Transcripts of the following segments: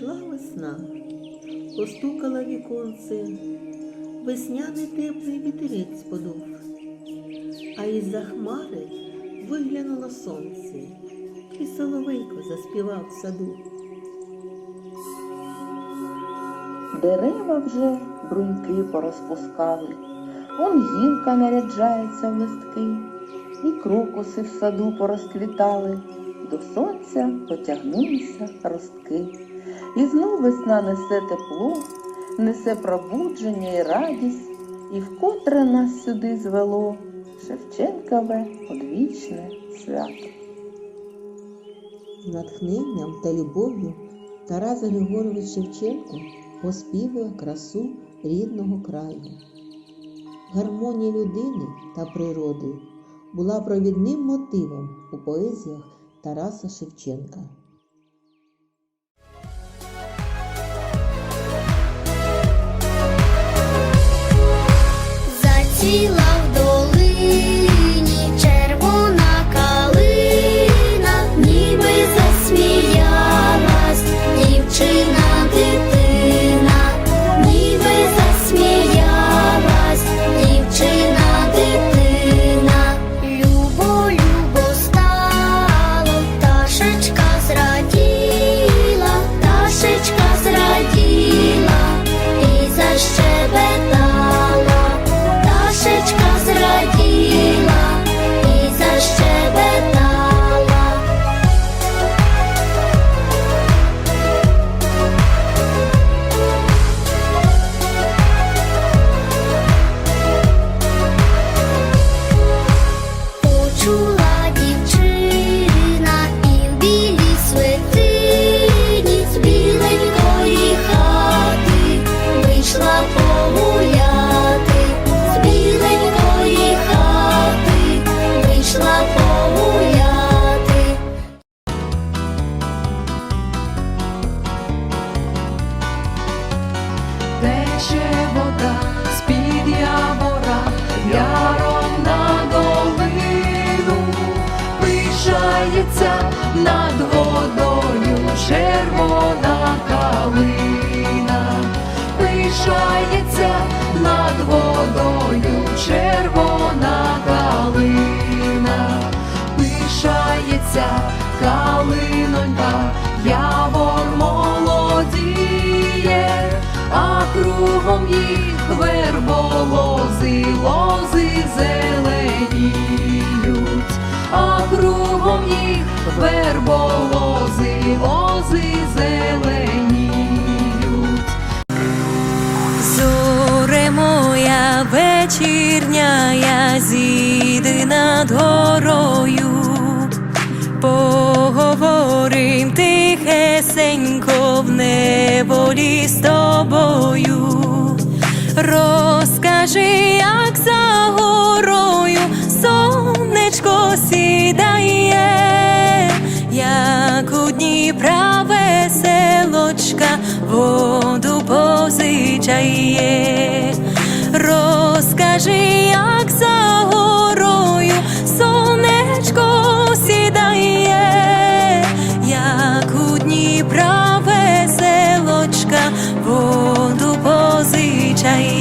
Прийшла весна, постукала віконце, весняний теплий вітерець подув, а із-за хмари виглянуло сонце, і соловейко заспівав в саду. Дерева вже бруньки порозпускали, он гілка наряджається в листки, і крокуси в саду порозквітали, до сонця потягнулися ростки. І знов весна несе тепло, несе пробудження і радість, і вкотре нас сюди звело Шевченкове одвічне свято. З натхненням та любов'ю Тарас Григорович Шевченко оспівує красу рідного краю. Гармонія людини та природи була провідним мотивом у поезіях Тараса Шевченка. see вода з-під яром на долину, пишається над водою червона калина, пишається над водою червона калина, пишається калинонька, явор кругом їх верболози, лози зеленіють, а кругом їх верболози, лози зеленіють. Зоре моя вечірня, я зійди над горою, поговорим тихесенько в неволі з тобою. Розкажи, як за горою сонечко сідає, як у Дніпра веселочка воду позичає. Розкажи, як м-на.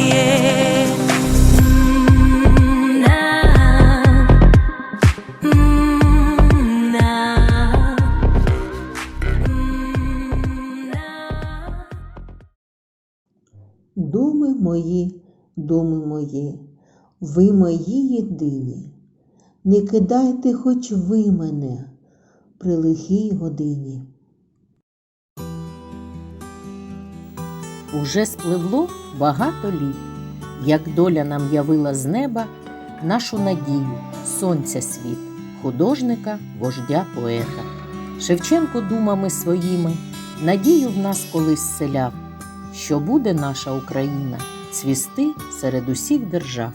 Думи мої, думи мої, ви мої єдині. Не кидайте хоч ви мене при лихій годині. Уже спливло багато літ, як доля нам явила з неба нашу надію, сонця світ, художника, вождя, поета. Шевченко думами своїми надію в нас колись селяв, що буде наша Україна цвісти серед усіх держав.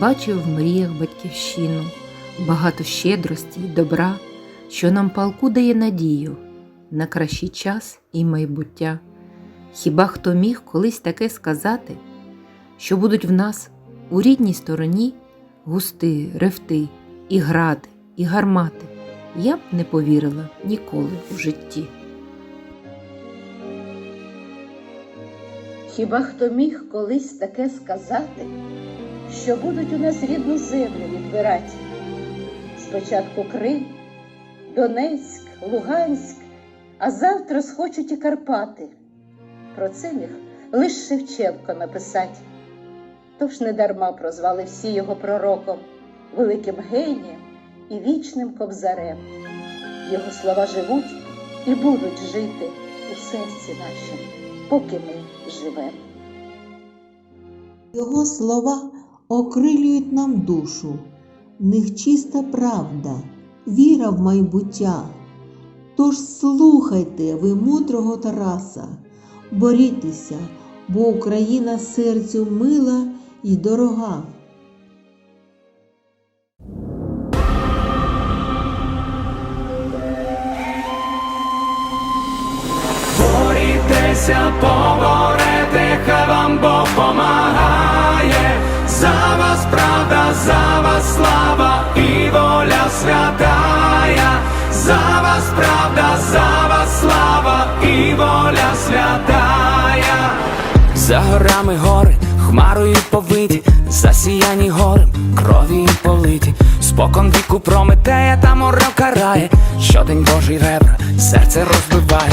Бачив в мріях батьківщину, багато щедрості й добра, що нам палку дає надію на кращий час і майбуття. Хіба хто міг колись таке сказати, що будуть в нас у рідній стороні густи, ревти, і гради, і гармати? Я б не повірила ніколи у житті. Хіба хто міг колись таке сказати, що будуть у нас рідну землю відбирати? Спочатку Крим, Донецьк, Луганськ, а завтра схочуть і Карпати. Про це міг лиш Шевченко написати. Тож не дарма прозвали всі його пророком, великим генієм і вічним кобзарем. Його слова живуть і будуть жити у серці нашому, поки ми живемо. Його слова окрилюють нам душу, в них чиста правда, віра в майбуття. Тож слухайте ви мудрого Тараса, борітеся, бо Україна серцю мила і дорога. Борітеся, поборете, хай вам Бог помагає. За вас правда, за вас слава і воля святая. За вас правда, за вас слава і воля святая. За горами гори, хмарою повиті, засіяні горем, крові политі, спокон віку прометея та морок карає, щодень Божий ребра, серце розбиває,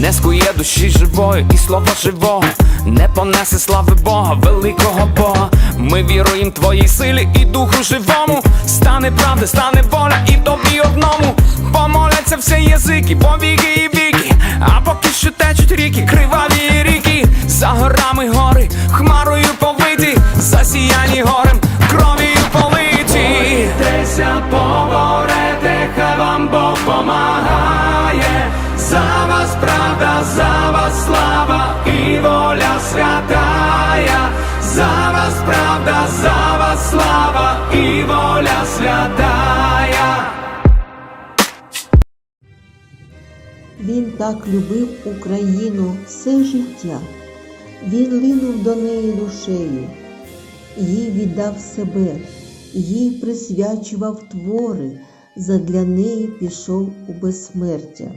Не скує душі живої і слова живого, не понесе слави Бога, великого Бога. Ми віруємо твоїй силі і духу живому. Стане правда, стане воля і тобі одному. Помоляться всі язики, повіки і віки. А поки що течуть ріки, криваві ріки, за горами гори, хмарою повиті, засіяні горем, кров'ю политі. Борітеся, поборете, так любив Україну все життя. Він линув до неї душею, їй віддав себе, їй присвячував твори, задля неї пішов у безсмертя.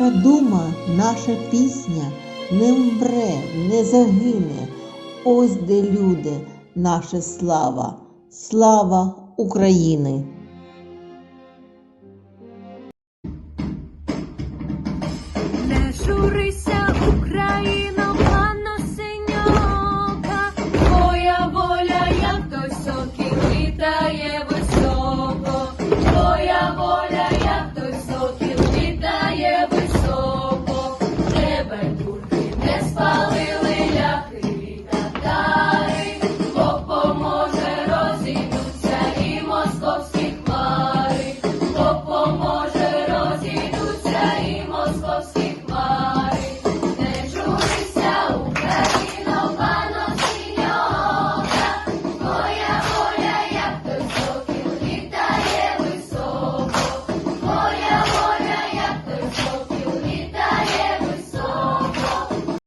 Наша дума, наша пісня не вмре, не загине. Ось де люди, наша слава, слава України! Не журися,